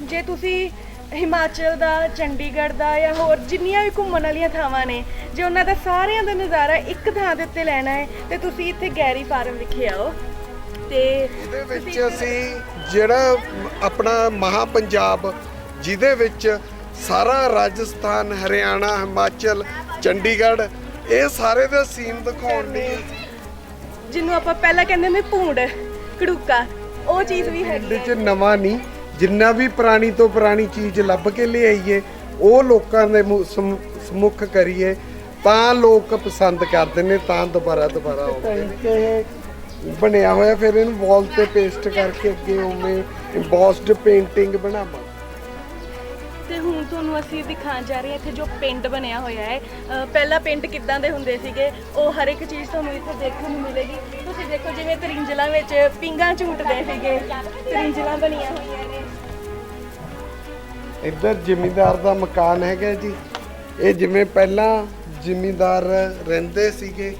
ਜੇ ਤੁਸੀਂ ਹਿਮਾਚਲ ਦਾ ਚੰਡੀਗੜ੍ਹ ਦਾ ਜਾਂ ਹੋਰ ਜਿੰਨੀਆਂ ਵੀ ਘੁੰਮਣ ਵਾਲੀਆਂ ਥਾਵਾਂ ਨੇ ਜੇ ਉਹਨਾਂ ਦਾ ਸਾਰਿਆਂ ਦਾ ਨਜ਼ਾਰਾ ਇੱਕ ਥਾਂ ਦੇ ਉੱਤੇ ਲੈਣਾ ਹੈ ਤੇ ਤੁਸੀਂ ਇੱਥੇ ਗੈਰੀ ਫਾਰਮ ਵਿਖੇ ਆਓ। ਤੇ ਇਹਦੇ ਵਿੱਚ ਅਸੀਂ ਜਿਹੜਾ ਆਪਣਾ ਮਹਾ ਪੰਜਾਬ ਜਿਹਦੇ ਵਿੱਚ ਸਾਰਾ ਰਾਜਸਥਾਨ ਹਰਿਆਣਾ ਹਿਮਾਚਲ ਚੰਡੀਗੜ੍ਹ ਇਹ ਸਾਰੇ ਦਾ ਸੀਨ ਦਿਖਾਉਣ ਲਈ। ਜਿਹਨੂੰ ਆਪਾਂ ਪਹਿਲਾਂ ਕਹਿੰਦੇ ਨੇ ਭੂੰਡ ਕੜੂਕਾ ਉਹ ਚੀਜ਼ ਵੀ ਹੈਗੀ ਹੈ। 'ਚ ਨਵਾਂ ਨਹੀਂ ਜਿੰਨਾ ਵੀ ਪੁਰਾਣੀ ਤੋਂ ਪੁਰਾਣੀ ਚੀਜ਼ ਲੱਭ ਕੇ ਲਿਆਈਏ ਉਹ ਲੋਕਾਂ ਦੇ ਸਮੁਖ ਕਰੀਏ ਤਾਂ ਲੋਕ ਪਸੰਦ ਕਰਦੇ ਨੇ ਤਾਂ ਦੁਬਾਰਾ ਦੁਬਾਰਾ ਆਉਂਦੇ ਨੇ। ਬਣਿਆ ਹੋਇਆ ਫਿਰ ਇਹਨੂੰ ਵਾਲ ਤੇ ਪੇਸਟ ਕਰਕੇ ਅੱਗੇ ਉਵੇਂ ਇੰਬੋਸਡ ਪੇਂਟਿੰਗ ਬਣਾਵਾਂ। ਤੇ ਹੁਣ ਤੁਹਾਨੂੰ ਅਸੀਂ ਦਿਖਾਉਣ ਜਾ ਰਹੇ ਹਾਂ ਇੱਥੇ ਜੋ ਪਿੰਡ ਬਣਿਆ ਹੋਇਆ ਹੈ। ਅ, ਪਹਿਲਾਂ ਪਿੰਡ ਕਿੱਦਾਂ ਦੇ ਹੁੰਦੇ ਸੀਗੇ ਉਹ ਹਰ ਇੱਕ ਚੀਜ਼ ਤੁਹਾਨੂੰ ਇੱਥੇ ਦੇਖਣ ਨੂੰ ਮਿਲੇਗੀ। ਤੁਸੀਂ ਦੇਖੋ ਜਿਵੇਂ ਤਰਿੰਜਲਾਂ ਵਿੱਚ ਪਿੰਗਾਂ ਝੂਟਦੇ ਸੀਗੇ। ਤਰਿੰਜਲਾਂ ਬਣੀਆਂ ਹੋਈਆਂ ਨੇ। ਇੱਧਰ ਜ਼ਿਮੀਂਦਾਰ ਦਾ ਮਕਾਨ ਹੈਗਾ ਜੀ। ਇਹ ਜਿਵੇਂ ਪਹਿਲਾਂ ਜ਼ਿਮੀਂਦਾਰ ਰਹਿੰਦੇ ਸੀਗੇ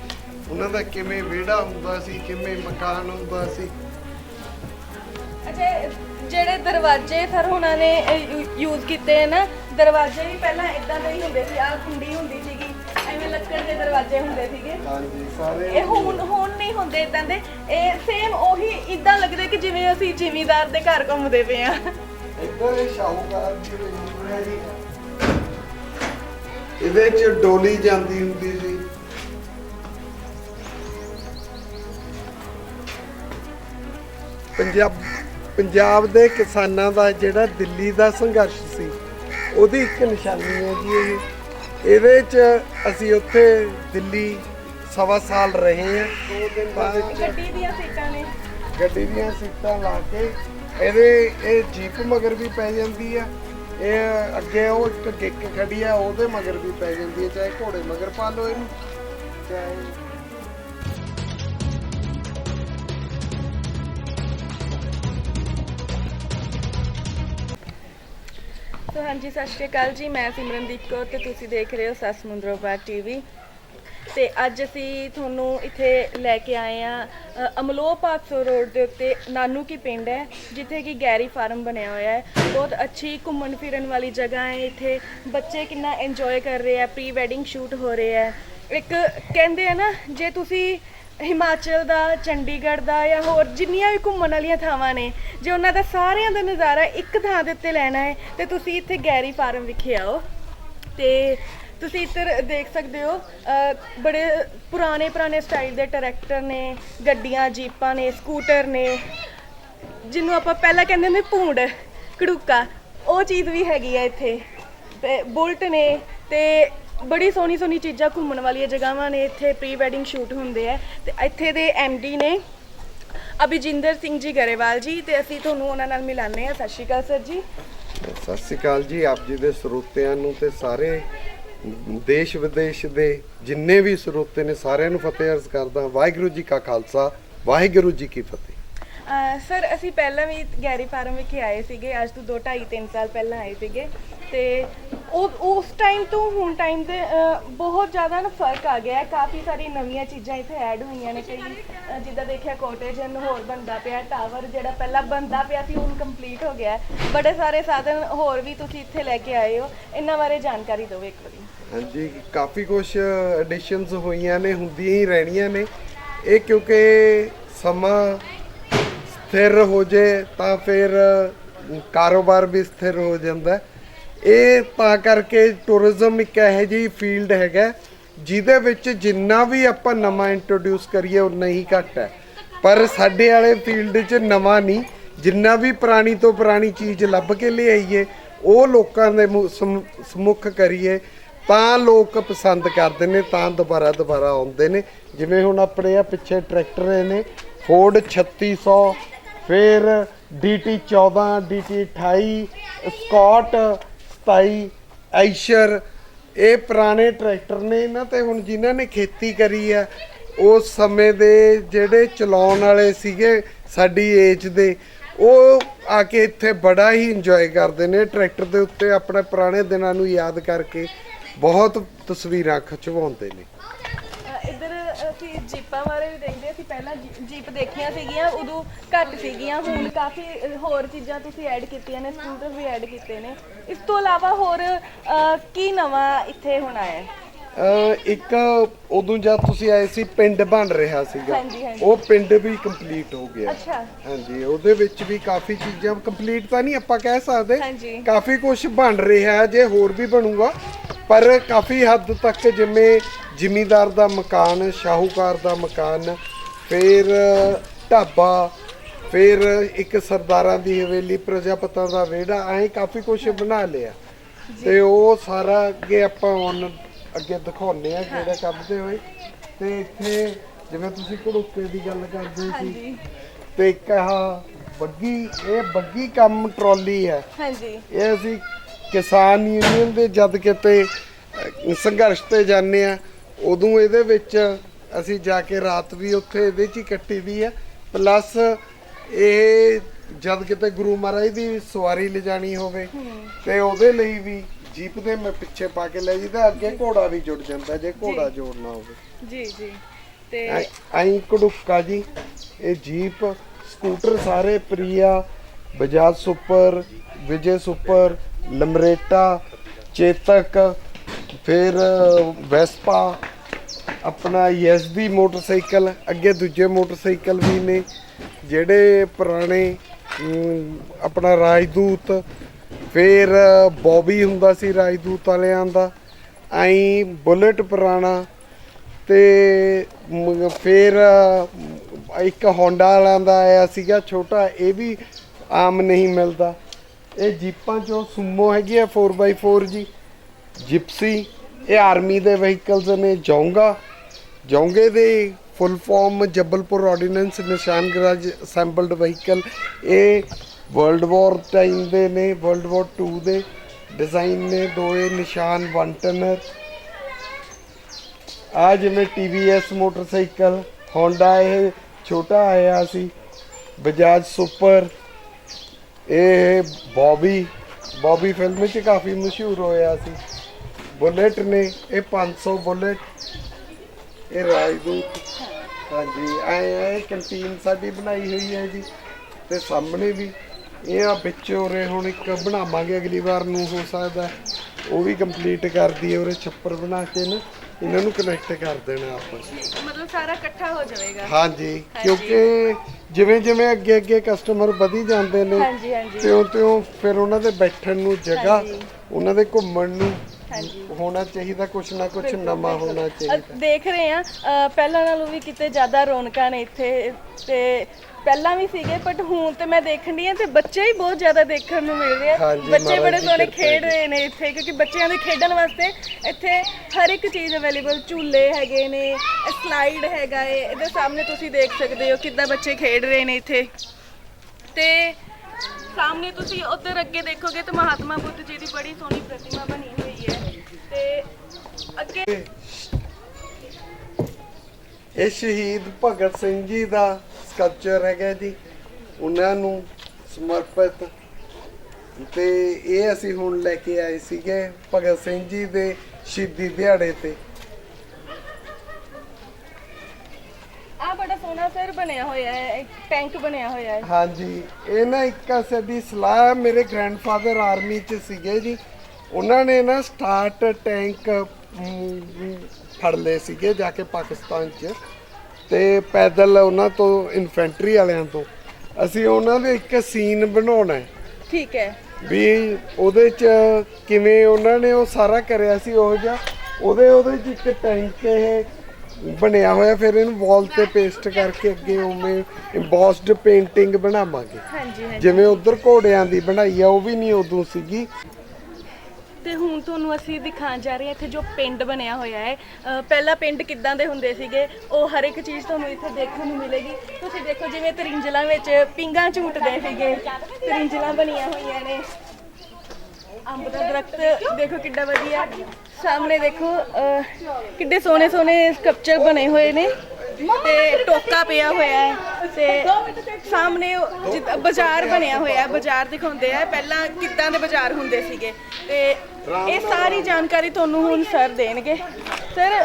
ਉਹਨਾਂ ਦਾ ਕਿਵੇਂ ਵਿਹੜਾ ਹੁੰਦਾ ਸੀ ਕਿਵੇਂ ਮਕਾਨ ਹੁੰਦਾ ਸੀ। ਅੱਛਾ ਜਿਹੜੇ ਦਰਵਾਜ਼ੇ ਸਰ ਉਹਨਾਂ ਨੇ ਯੂਜ਼ ਕੀਤੇ ਹੈ ਨਾ ਦਰਵਾਜ਼ੇ ਵੀ ਪਹਿਲਾਂ ਇਦਾਂ ਦੇ ਹੀ ਹੁੰਦੇ ਸੀ ਆਹ ਕੁੰਡੀ ਹੁੰਦੀ ਸੀਗੀ ਐਵੇਂ ਲੱਕੜ ਦੇ ਦਰਵਾਜ਼ੇ ਹੁੰਦੇ ਸੀਗੇ। ਹਾਂਜੀ ਸਾਰੇ ਇਹ ਹੁਣ ਹੁਣ ਨਹੀਂ ਹੁੰਦੇ ਇਦਾਂ ਦੇ ਇਹ ਸੇਮ ਉਹੀ ਇਦਾਂ ਲੱਗਦੇ ਕਿ ਜਿਵੇਂ ਅਸੀਂ ਜ਼ਿਮੀਂਦਾਰ ਦੇ ਘਰ ਘੁੰਮਦੇ ਪਏ ਆ ਇੱਧਰ ਇਹ ਸ਼ਾਹੂਕਾਰ ਦੀ ਰੂਮ ਹੈ ਜੀ। ਇਹਦੇ ਚ ਡੋਲੀ ਜਾਂਦੀ ਹੁੰਦੀ ਸੀ। ਪੰਜਾਬ ਪੰਜਾਬ ਦੇ ਕਿਸਾਨਾਂ ਦਾ ਜਿਹੜਾ ਦਿੱਲੀ ਦਾ ਸੰਘਰਸ਼ ਸੀ ਉਹਦੀ ਇੱਕ ਨਿਸ਼ਾਨੀ ਹੈ ਜੀ ਇਹ। ਇਹਦੇ ਚ ਅਸੀਂ ਉੱਥੇ ਦਿੱਲੀ ਸਵਾ ਸਾਲ ਰਹੇ ਹਾਂ। ਦੋ ਦਿਨ ਗੱਡੀ ਦੀਆਂ ਸੀਟਾਂ ਨੇ। ਗੱਡੀ ਦੀਆਂ ਸੀਟਾਂ ਲਾ ਕੇ ਇਹਦੇ ਇਹ ਜੀਪ ਮਗਰ ਵੀ ਪੈ ਜਾਂਦੀ ਆ। ਇਹ ਅੱਗੇ ਉਹ ਇੱਕ ਗਿੱਕ ਖੜੀ ਆ ਉਹਦੇ ਮਗਰ ਵੀ ਪੈ ਜਾਂਦੀ ਹੈ ਚਾਹੇ ਘੋੜੇ ਮਗਰ ਪਾ ਲਓ ਇਹਨੂੰ ਚਾਹੇ ਸੋ ਹਾਂਜੀ, ਸਤਿ ਸ਼੍ਰੀ ਅਕਾਲ ਜੀ। ਮੈਂ ਸਿਮਰਨਦੀਪ ਕੌਰ ਤੇ ਤੁਸੀਂ ਦੇਖ ਰਹੇ ਹੋ ਸੱਸ ਮੁੰਦਰੋ ਬਾਗ ਟੀਵੀ ਤੇ ਅੱਜ ਅਸੀਂ ਤੁਹਾਨੂੰ ਇੱਥੇ ਲੈ ਕੇ ਆਏ ਆ ਅਮਲੋਹ ਪਾਕਸੋ ਰੋਡ ਦੇ ਉੱਤੇ ਨਾਨੂ ਕੀ ਪਿੰਡ ਹੈ, ਜਿੱਥੇ ਕਿ ਗੈਰੀ ਫਾਰਮ ਬਣਿਆ ਹੋਇਆ ਹੈ। ਬਹੁਤ ਅੱਛੀ ਘੁੰਮਣ ਫਿਰਨ ਵਾਲੀ ਜਗ੍ਹਾ ਹੈ ਇੱਥੇ। ਬੱਚੇ ਕਿੰਨਾ ਇੰਜੋਏ ਕਰ ਰਹੇ ਆ ਪ੍ਰੀ ਵੈਡਿੰਗ ਸ਼ੂਟ ਹੋ ਰਹੇ ਹੈ। ਇੱਕ ਕਹਿੰਦੇ ਆ ਨਾ, ਜੇ ਤੁਸੀਂ ਹਿਮਾਚਲ ਦਾ, ਚੰਡੀਗੜ੍ਹ ਦਾ ਜਾਂ ਹੋਰ ਜਿੰਨੀਆਂ ਵੀ ਘੁੰਮਣ ਵਾਲੀਆਂ ਥਾਵਾਂ ਨੇ, ਜੇ ਉਹਨਾਂ ਦਾ ਸਾਰਿਆਂ ਦਾ ਨਜ਼ਾਰਾ ਇੱਕ ਥਾਂ ਦੇ ਉੱਤੇ ਲੈਣਾ ਹੈ, ਤੇ ਤੁਸੀਂ ਇੱਥੇ ਗੈਰੀ ਫਾਰਮ ਵਿਖੇ ਆਓ। ਤੇ ਤੁਸੀਂ ਇੱਧਰ ਦੇਖ ਸਕਦੇ ਹੋ ਬੜੇ ਪੁਰਾਣੇ ਪੁਰਾਣੇ ਸਟਾਈਲ ਦੇ ਟਰੈਕਟਰ ਨੇ, ਗੱਡੀਆਂ, ਜੀਪਾਂ ਨੇ, ਸਕੂਟਰ ਨੇ, ਜਿਹਨੂੰ ਆਪਾਂ ਪਹਿਲਾਂ ਕਹਿੰਦੇ ਨੇ ਭੂੰਡ ਕੜੂਕਾ ਉਹ ਚੀਜ਼ ਵੀ ਹੈਗੀ ਹੈ ਇੱਥੇ। ਤੇ ਬੁਲਟ ਨੇ, ਤੇ ਬੜੀ ਸੋਹਣੀ ਸੋਹਣੀ ਚੀਜ਼ਾਂ ਘੁੰਮਣ ਵਾਲੀਆਂ ਜਗ੍ਹਾਵਾਂ ਨੇ ਇੱਥੇ ਪ੍ਰੀ ਵੈਡਿੰਗ ਸ਼ੂਟ ਹੁੰਦੇ ਆ ਤੇ ਇੱਥੇ ਦੇ ਡੀ ਨੇ ਅਭਿਜਿੰਦਰ ਸਿੰਘ ਜੀ ਗਰੇਵਾਲ ਜੀ ਤੇ ਅਸੀਂ ਤੁਹਾਨੂੰ ਉਹਨਾਂ ਨਾਲ ਮਿਲਾਨੇ ਆ ਸਤਿ ਸ਼੍ਰੀ ਅਕਾਲ ਸਰ ਜੀ। ਸਤਿ ਸ਼੍ਰੀ ਅਕਾਲ ਜੀ, ਆਪ ਜੀ ਦੇ ਸਰੋਤਿਆਂ ਨੂੰ ਤੇ ਸਾਰੇ ਦੇਸ਼ ਵਿਦੇਸ਼ ਦੇ ਜਿੰਨੇ ਵੀ ਸਰੋਤੇ ਨੇ ਸਾਰਿਆਂ ਨੂੰ ਫਤਿਹ ਅਰਜ਼ ਕਰਦਾ ਵਾਹਿਗੁਰੂ ਜੀ ਕਾ ਖਾਲਸਾ, ਵਾਹਿਗੁਰੂ ਜੀ ਕੀ ਫਤਿਹ। ਸਰ ਅਸੀਂ ਪਹਿਲਾਂ ਵੀ ਗੈਰੀ ਫਾਰਮ ਵਿਖੇ ਆਏ ਸੀਗੇ। ਅੱਜ ਤੋਂ 2 2.5 3 ਸਾਲ ਪਹਿਲਾਂ ਆਏ ਸੀਗੇ। ਤੇ ਉਹ ਉਸ ਟਾਈਮ ਤੋਂ ਹੁਣ ਟਾਈਮ ਦੇ ਅਹ, ਬਹੁਤ ਜ਼ਿਆਦਾ ਨਾ ਫ਼ਰਕ ਆ ਗਿਆ ਹੈ। ਕਾਫੀ ਸਾਰੀ ਨਵੀਆਂ ਚੀਜ਼ਾਂ ਇੱਥੇ ਐਡ ਹੋਈਆਂ ਨੇ। ਕਈ ਅਹ, ਜਿੱਦਾਂ ਦੇਖਿਆ ਕੋਟੇਜਨ ਹੋਰ ਬਣਦਾ ਪਿਆ ਟਾਵਰ ਜਿਹੜਾ ਪਹਿਲਾਂ ਬਣਦਾ ਪਿਆ ਸੀ ਹੁਣ ਕੰਪਲੀਟ ਹੋ ਗਿਆ ਹੈ। ਬੜੇ ਸਾਰੇ ਸਾਧਨ ਹੋਰ ਵੀ ਤੁਸੀਂ ਇੱਥੇ ਲੈ ਕੇ ਆਏ ਹੋ। ਇਹਨਾਂ ਬਾਰੇ ਜਾਣਕਾਰੀ ਦਿਓ ਇੱਕ ਵਾਰੀ। ਹਾਂਜੀ ਕਾਫੀ ਕੁਝ ਐਡੀਸ਼ਨਸ ਹੋਈਆਂ ਨੇ ਹੁੰਦੀਆਂ ਹੀ ਰਹਿਣੀਆਂ ਨੇ। ਇਹ ਕਿਉਂਕਿ ਸਮਾਂ ਸਥਿਰ ਹੋ ਜੇ ਤਾਂ ਫਿਰ ਕਾਰੋਬਾਰ ਵੀ ਸਥਿਰ ਹੋ ਜਾਂਦਾ। ਇਹ ਤਾਂ ਕਰਕੇ ਟੂਰਿਜ਼ਮ ਇੱਕ ਇਹੋ ਜਿਹੀ ਫੀਲਡ ਹੈਗਾ, ਜਿਹਦੇ ਵਿੱਚ ਜਿੰਨਾ ਵੀ ਆਪਾਂ ਨਵਾਂ ਇੰਟਰੋਡਿਊਸ ਕਰੀਏ, ਉਨਾ ਹੀ ਘੱਟ ਹੈ। ਪਰ ਸਾਡੇ ਵਾਲੇ ਫੀਲਡ 'ਚ ਨਵਾਂ ਨਹੀਂ। ਜਿੰਨਾ ਵੀ ਪੁਰਾਣੀ ਤੋਂ ਪੁਰਾਣੀ ਚੀਜ਼ ਲੱਭ ਕੇ ਲਿਆਈਏ, ਉਹ ਲੋਕਾਂ ਦੇ ਮੁ- ਸਮੁਖ ਕਰੀਏ, ਤਾਂ ਲੋਕ ਪਸੰਦ ਕਰਦੇ ਨੇ, ਤਾਂ ਦੁਬਾਰਾ ਦੁਬਾਰਾ ਆਉਂਦੇ ਨੇ। ਜਿਵੇਂ ਹੁਣ ਆਪਣੇ ਆ ਪਿੱਛੇ ਟਰੈਕਟਰ ਨੇ ਫੋਰਡ 3600 ਫਿਰ DT 14 DT 28 ਸਕਾਟ 27 ਐਸ਼ਰ। ਇਹ ਪੁਰਾਣੇ ਟਰੈਕਟਰ ਨੇ ਇਹਨਾਂ ਤੇ ਹੁਣ ਜਿਨ੍ਹਾਂ ਨੇ ਖੇਤੀ ਕਰੀ ਆ, ਉਸ ਸਮੇਂ ਦੇ ਜਿਹੜੇ ਚਲਾਉਣ ਵਾਲੇ ਸੀਗੇ ਸਾਡੀ ਏਜ ਦੇ, ਉਹ ਆ ਕੇ ਇੱਥੇ ਬੜਾ ਹੀ ਇੰਜੋਏ ਕਰਦੇ ਨੇ ਟਰੈਕਟਰ ਦੇ ਉੱਤੇ ਆਪਣੇ ਪੁਰਾਣੇ ਦਿਨਾਂ ਨੂੰ ਯਾਦ ਕਰਕੇ, ਬਹੁਤ ਤਸਵੀਰਾਂ ਖਿਚਵਾਉਂਦੇ ਨੇ। ਅਸੀਂ ਜੀਪਾਂ ਬਾਰੇ ਵੀ ਦੇਖਦੇ ਅਸੀਂ ਪਹਿਲਾਂ ਜੀ- ਜੀਪ ਦੇਖੀਆਂ ਸੀਗੀਆਂ ਉਦੋਂ ਘੱਟ ਸੀਗੀਆਂ। ਹੁਣ ਕਾਫੀ ਅ, ਹੋਰ ਚੀਜ਼ਾਂ ਤੁਸੀਂ ਐਡ ਕੀਤੀਆਂ ਨੇ ਸਕੂਟਰ ਵੀ ਐਡ ਕੀਤੇ ਨੇ। ਇਸ ਤੋਂ ਇਲਾਵਾ ਹੋਰ ਅ, ਕੀ ਨਵਾਂ ਇੱਥੇ ਹੁਣ ਆਇਆ? ਹੈ ਅਹ ਇੱਕ ਉਦੋਂ ਜਦ ਤੁਸੀਂ ਆਏ ਸੀ ਪਿੰਡ ਬਣ ਰਿਹਾ ਸੀਗਾ। ਹਾਂਜੀ, ਹਾਂਜੀ। ਉਹ ਪਿੰਡ ਵੀ ਕੰਪਲੀਟ ਹੋ ਗਿਆ। ਅੱਛਾ। ਹਾਂਜੀ ਉਹਦੇ ਵਿੱਚ ਵੀ ਕਾਫੀ ਚੀਜ਼ਾਂ ਕੰਪਲੀਟ ਤਾਂ ਨਹੀਂ ਆਪਾਂ ਕਹਿ ਸਕਦੇ। ਹਾਂਜੀ। ਕਾਫੀ ਕੁਝ ਬਣ ਰਿਹਾ ਹੈ ਜੇ ਹੋਰ ਵੀ ਬਣੂਗਾ। ਪਰ ਕਾਫੀ ਹੱਦ ਤੱਕ ਜਿਵੇਂ ਜ਼ਿਮੀਂਦਾਰ ਦਾ ਮਕਾਨ ਸ਼ਾਹੂਕਾਰ ਦਾ ਮਕਾਨ ਫਿਰ ਢਾਬਾ ਫਿਰ ਇੱਕ ਸਰਦਾਰਾਂ ਦੀ ਹਵੇਲੀ ਪ੍ਰਜਾਪਤਾਂ ਦਾ ਵਿਹੜਾ ਐਂ ਕਾਫੀ ਕੁਝ ਬਣਾ ਲਿਆ। ਤੇ ਉਹ ਸਾਰਾ ਅੱਗੇ ਆਪਾਂ ਹੁਣ ਅੱਗੇ ਦਿਖਾਉਨੇ ਆ ਜਿਹੜਾ ਕੱਢਦੇ ਹੋਏ। ਤੇ ਇੱਥੇ ਜਿਵੇਂ ਤੁਸੀਂ ਘੜੂਕੇ ਦੀ ਗੱਲ ਕਰਦੇ ਸੀ ਤੇ ਇੱਕ ਆਹ ਬੱਗੀ ਇਹ ਬੱਗੀ ਕੰਮ ਟਰਾਲੀ ਹੈ। ਹਾਂਜੀ। ਇਹ ਅਸੀਂ ਕਿਸਾਨ ਯੂਨੀਅਨ ਦੇ ਜਦ ਕਿਤੇ ਅਹ, ਸੰਘਰਸ਼ ਤੇ ਜਾਂਦੇ ਆ ਉਦੋਂ ਇਹਦੇ ਵਿੱਚ ਅਸੀਂ ਜਾ ਕੇ ਰਾਤ ਵੀ ਉੱਥੇ ਇਹਦੇ 'ਚ ਹੀ ਕੱਟੀ ਦੀ ਹੈ ਪਲੱਸ ਇਹ ਜਦ ਕਿਤੇ ਗੁਰੂ ਮਹਾਰਾਜ ਦੀ ਸਵਾਰੀ ਲਿਜਾਣੀ ਹੋਵੇ ਤੇ ਉਹਦੇ ਲਈ ਵੀ ਜੀਪ ਦੇ ਮੈਂ ਪਿੱਛੇ ਪਾ ਕੇ ਲੈ ਜੀਦਾ ਅੱਗੇ ਘੋੜਾ ਵੀ ਜੁੜ ਜਾਂਦਾ ਜੇ ਘੋੜਾ ਜੋੜਨਾ ਹੋਵੇ। ਜੀ ਜੀ। ਤੇ ਆਈ ਕੜੁੱਕਾ ਜੀ ਇਹ ਜੀਪ ਸਕੂਟਰ ਸਾਰੇ Priya Bajaj super Vijay super Lambretta Chetak ਫਿਰ ਵੈਸਪਾ ਆਪਣਾ ਯੈਸਦੀ ਮੋਟਰਸਾਈਕਲ ਅੱਗੇ ਦੂਜੇ ਮੋਟਰਸਾਈਕਲ ਵੀ ਨੇ ਜਿਹੜੇ ਪੁਰਾਣੇ ਆਪਣਾ ਰਾਜਦੂਤ ਫਿਰ ਬੌਬੀ ਹੁੰਦਾ ਸੀ ਰਾਜਦੂਤ ਵਾਲਿਆਂ ਦਾ ਆਈ ਬੁਲਟ ਪੁਰਾਣਾ ਤੇ ਫਿਰ ਇੱਕ ਹੋਂਡਾ ਵਾਲਿਆਂ ਦਾ ਆਇਆ ਸੀਗਾ ਛੋਟਾ, ਇਹ ਵੀ ਆਮ ਨਹੀਂ ਮਿਲਦਾ। ਇਹ ਜੀਪਾਂ ਚੋਂ ਸੁਮੋ ਹੈਗੀ ਆ 4x4 ਜੀ ਜਿਪਸੀ ਇਹ ਆਰਮੀ ਦੇ ਵਹੀਕਲਸ ਨੇ, ਜੌਂਗਾ। ਜੌਂਗੇ ਦੇ ਫੁੱਲ ਫਾਰਮ ਜਬਲਪੁਰ ਆਰਡੀਨੈਂਸ ਨਿਸ਼ਾਨਗਰਾਜ ਅਸੈਂਬਲਡ ਵਹੀਕਲ ਇਹ ਵਰਲਡ ਵਾਰ ਟਾਈਮ ਦੇ ਨੇ, ਵਰਲਡ ਵਾਰ 2 ਦੇ। ਡਿਜ਼ਾਈਨ ਨੇ ਦੋਏ, ਨਿਸ਼ਾਨ ਵੰਟਨਰ ਆ ਜਿਵੇਂ TVS ਮੋਟਰਸਾਈਕਲ, Honda ਇਹ ਛੋਟਾ ਆਇਆ ਸੀ। ਬਜਾਜ ਸੁਪਰ, ਇਹ ਬੌਬੀ ਬੌਬੀ ਫਿਲਮ 'ਚ ਕਾਫੀ ਮਸ਼ਹੂਰ ਹੋਇਆ ਸੀ। ਬੁਲੇਟ ਨੇ, ਇਹ 500 ਬੁਲੇਟ। ਇਹ ਰਾਜਦੂਤ। ਹਾਂਜੀ, ਐ ਇਹ ਕੰਟੀਨ ਸਾਡੀ ਬਣਾਈ ਹੋਈ ਹੈ ਜੀ। ਤੇ ਸਾਹਮਣੇ ਵੀ ਇਹ ਆ ਵਿੱਚ ਉਰੇ ਹੁਣ ਇੱਕ ਬਣਾਵਾਂਗੇ ਅਗਲੀ ਵਾਰ ਨੂੰ ਹੋ ਸਕਦਾ ਉਹ ਵੀ ਕੰਪਲੀਟ ਕਰਦੀ ਹੈ ਉਰੇ ਛੱਪਰ ਬਣਾ ਕੇ ਨਾ ਇਹਨਾਂ ਨੂੰ ਕਨੈਕਟ ਕਰ ਦੇਣਾ ਆਪਸ ਵਿੱਚ ਮਤਲਬ ਸਾਰਾ ਇਕੱਠਾ ਹੋ ਜਾਵੇਗਾ। ਹਾਂਜੀ ਕਿਉਂਕਿ ਜਿਵੇਂ ਜਿਵੇਂ ਅੱਗੇ ਅੱਗੇ ਕਸਟਮਰ ਵਧੀ ਜਾਂਦੇ ਨੇ ਹਾਂਜੀ ਹਾਂਜੀ। ਤਿਉਂ ਤਿਉਂ ਫਿਰ ਉਹਨਾਂ ਦੇ ਬੈਠਣ ਨੂੰ ਜਗ੍ਹਾ ਹਾਂਜੀ। ਉਹਨਾਂ ਦੇ ਘੁੰਮਣ ਨੂੰ ਹਾਂਜੀ। ਹੋਣਾ ਚਾਹੀਦਾ ਕੁਛ ਨਾ ਕੁਛ ਨਵਾਂ ਹੋਣਾ ਅ, ਚਾਹੀਦਾ ਦੇਖ ਰਹੇ ਆ ਪਹਿਲਾਂ ਨਾਲੋਂ ਵੀ ਕਿਤੇ ਜ਼ਿਆਦਾ ਰੌਣਕਾਂ ਨੇ ਇੱਥੇ ਤੇ ਪਹਿਲਾਂ ਵੀ ਸੀਗੇ ਬਟ ਹੁਣ ਤੇ ਮੈਂ ਦੇਖਣੀ ਆ ਤੇ ਬੱਚੇ ਹੀ ਬਹੁਤ ਜ਼ਿਆਦਾ ਦੇਖਣ ਨੂੰ ਮਿਲ ਰਹੇ ਆ। ਹਾਂਜੀ, ਬੱਚੇ ਮਹਾਰਾਜ ਬੜੇ ਦੀ ਸੋਹਣੇ ਕਿਰਪਾ ਖੇਡ ਰਹੇ ਨੇ ਇੱਥੇ ਕਿਉਂਕਿ ਬੱਚਿਆਂ ਦੇ ਖੇਡਣ ਵਾਸਤੇ ਇੱਥੇ ਹਰ ਇੱਕ ਚੀਜ਼ ਅਵੇਲੇਬਲ ਝੂਲੇ ਹੈਗੇ ਨੇ ਸਲਾਈਡ ਹੈਗਾ ਏ ਇਹਦੇ ਸਾਹਮਣੇ ਤੁਸੀਂ ਦੇਖ ਸਕਦੇ ਹੋ ਕਿੱਦਾਂ ਬੱਚੇ ਖੇਡ ਰਹੇ ਨੇ ਇੱਥੇ। ਤੇ ਸਾਹਮਣੇ ਤੁਸੀਂ ਉਧਰ ਅੱਗੇ ਦੇਖੋਗੇ ਤਾਂ ਮਹਾਤਮਾ ਬੁੱਧ ਜੀ ਦੀ ਬੜੀ ਸੋਹਣੀ ਪ੍ਰਤਿਮਾ ਬਣੀ ਹੋਈ ਹੈ। ਤੇ ਅੱਗੇ ਇਹ ਸ਼ਹੀਦ ਭਗਤ ਸਿੰਘ ਜੀ ਦਾ ਸਕਲਪਚਰ ਹੈਗਾ ਜੀ। ਉਹਨਾਂ ਨੂੰ ਸਮਰਪਿਤ। ਤੇ ਇਹ ਅਸੀਂ ਹੁਣ ਲੈ ਕੇ ਆਏ ਸੀਗੇ ਭਗਤ ਸਿੰਘ ਜੀ ਦੇ ਸ਼ਹੀਦੀ ਦਿਹਾੜੇ ਤੇ। ਆ ਬੜਾ ਸੋਹਣਾ ਸਰ ਬਣਿਆ ਹੋਇਆ ਹੈ ਇੱਕ ਟੈਂਕ ਬਣਿਆ ਹੋਇਆ ਹੈ। ਹਾਂਜੀ ਇਹ ਨਾ ਇੱਕ ਸਾਡੀ ਸਲਾਹ ਮੇਰੇ ਗ੍ਰੈਂਡਫਾਦਰ ਆਰਮੀ 'ਚ ਸੀਗੇ ਜੀ। ਉਹਨਾਂ ਨੇ ਨਾ ਸਟਾਰਟ ਟੈਂਕ ਫੜ ਲਏ ਸੀਗੇ ਜਾ ਕੇ ਪਾਕਿਸਤਾਨ 'ਚ। ਤੇ ਪੈਦਲ ਉਹਨਾਂ ਤੋਂ ਇਨਫੈਂਟਰੀ ਵਾਲਿਆਂ ਤੋਂ ਅਸੀਂ ਉਹਨਾਂ ਦੇ ਇੱਕ ਸੀਨ ਬਣਾਉਣਾ ਹੈ। ਠੀਕ ਹੈ। ਵੀ ਉਹਦੇ 'ਚ ਕਿਵੇਂ ਉਹਨਾਂ ਨੇ ਉਹ ਸਾਰਾ ਕਰਿਆ ਸੀ ਉਹ ਜਿਹਾ ਉਹਦੇ ਉਹਦੇ 'ਚ ਇੱਕ ਟੈਂਕ ਇਹ ਬਣਿਆ ਹੋਇਆ ਫਿਰ ਇਹਨੂੰ ਵਾਲ ਤੇ ਪੇਸਟ ਕਰਕੇ ਅੱਗੇ ਉਵੇਂ ਇੰਬੋਸਡ ਪੇਂਟਿੰਗ ਬਣਾਵਾਂਗੇ। ਹਾਂਜੀ ਹਾਂਜੀ। ਜਿਵੇਂ ਉਧਰ ਘੋੜਿਆਂ ਦੀ ਬਣਾਈ ਆ ਉਹ ਵੀ ਨਹੀਂ ਉਦੋਂ ਸੀਗੀ। ਤੇ ਹੁਣ ਤੁਹਾਨੂੰ ਅਸੀਂ ਦਿਖਾਉਣ ਜਾ ਰਹੇ ਹਾਂ ਇੱਥੇ ਜੋ ਪਿੰਡ ਬਣਿਆ ਹੋਇਆ ਹੈ। ਅ, ਪਹਿਲਾਂ ਪਿੰਡ ਕਿੱਦਾਂ ਦੇ ਹੁੰਦੇ ਸੀਗੇ ਉਹ ਹਰ ਇੱਕ ਚੀਜ਼ ਤੁਹਾਨੂੰ ਇੱਥੇ ਦੇਖਣ ਨੂੰ ਮਿਲੇਗੀ। ਤੁਸੀਂ ਦੇਖੋ ਜਿਵੇਂ ਤਰਿੰਜਲਾਂ ਵਿੱਚ ਪਿੰਗਾਂ ਝੂਟਦੇ ਸੀਗੇ ਤਰਿੰਜਲਾਂ ਬਣੀਆਂ ਹੋਈਆਂ ਨੇ। ਅੰਬ ਦਾ ਦਰਖਤ ਦੇਖੋ ਕਿੱਡਾ ਵਧੀਆ। ਸਾਹਮਣੇ ਦੇਖੋ ਅ, ਕਿੱਡੇ ਸੋਹਣੇ ਸੋਹਣੇ ਸਕਲਪਚਰ ਬਣੇ ਹੋਏ ਨੇ ਤੇ ਟੋਕਾ ਪਿਆ ਹੋਇਆ ਹੈ। ਤੇ ਸਾਹਮਣੇ ਉਹ ਜਿੱਦਾਂ ਬਾਜ਼ਾਰ ਬਣਿਆ ਹੋਇਆ ਹੈ ਬਾਜ਼ਾਰ ਦਿਖਾਉਂਦੇ ਆ। ਪਹਿਲਾਂ ਕਿੱਦਾਂ ਦੇ ਬਾਜ਼ਾਰ ਹੁੰਦੇ ਸੀਗੇ? ਤੇ ਇਹ ਸਾਰੀ ਜਾਣਕਾਰੀ ਤੁਹਾਨੂੰ ਹੁਣ ਸਰ ਦੇਣਗੇ। ਸਰ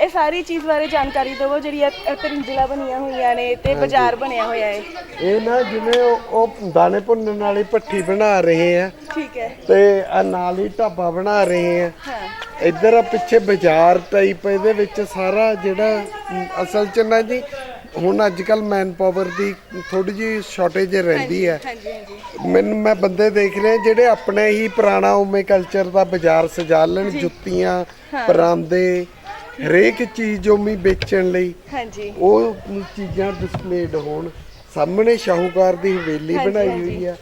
ਇਹ ਸਾਰੀ ਚੀਜ਼ ਬਾਰੇ ਜਾਣਕਾਰੀ ਦਿਵੋ ਜਿਹੜੀ ਇਹ ਤਰਿੰਜਲਾ ਬਣੀਆਂ ਹੋਈਆਂ ਨੇ ਤੇ ਬਾਜ਼ਾਰ ਬਣਿਆ ਹੋਇਆ ਹੈ। ਇਹ ਨਾ ਜਿਵੇਂ ਉਹ ਉਹ ਦਾਣੇ ਭੁੰਨਣ ਵਾਲੀ ਭੱਠੀ ਬਣਾ ਰਹੇ ਆ। ਠੀਕ ਹੈ। ਤੇ ਆ ਨਾਲ ਹੀ ਢਾਬਾ ਬਣਾ ਰਹੇ ਆ। ਹਾਂ। ਇੱਧਰ ਆ ਪਿੱਛੇ ਬਾਜ਼ਾਰ ਟਾਈਪ ਇਹਦੇ ਵਿੱਚ ਸਾਰਾ ਜਿਹੜਾ ਅਸਲ ਚ ਨਾ ਜੀ ਹੁਣ ਅੱਜ ਕੱਲ ਮੈਨ ਪਾਵਰ ਦੀ ਥੋੜੀ ਜਿਹੀ ਸ਼ਾਰਟੇਜ ਰਹਿੰਦੀ ਹੈ। ਹਾਂਜੀ ਹਾਂਜੀ। ਮੈਨੂੰ ਮੈਂ ਬੰਦੇ ਦੇਖ ਰਿਹਾ ਜਿਹੜੇ ਆਪਣੇ ਹੀ ਪੁਰਾਣਾ ਉਮੇ ਕਲਚਰ ਦਾ ਬਾਜ਼ਾਰ ਸਜਾ ਲੈਣ ਜੁੱਤੀਆਂ ਪਰਾਂਦੇ ਹਰੇਕ ਚੀਜ਼ ਉਮੀ ਵੇਚਣ ਲਈ ਹਾਂਜੀ। ਉਹ ਚੀਜ਼ਾਂ ਡਿਸਪਲੇਡ ਹੋਣ। ਸਾਹਮਣੇ ਸ਼ਾਹੂਕਾਰ ਦੀ ਹਵੇਲੀ ਹਾਂਜੀ, ਬਣਾਈ ਹਾਂਜੀ। ਹੋਈ ਹੈ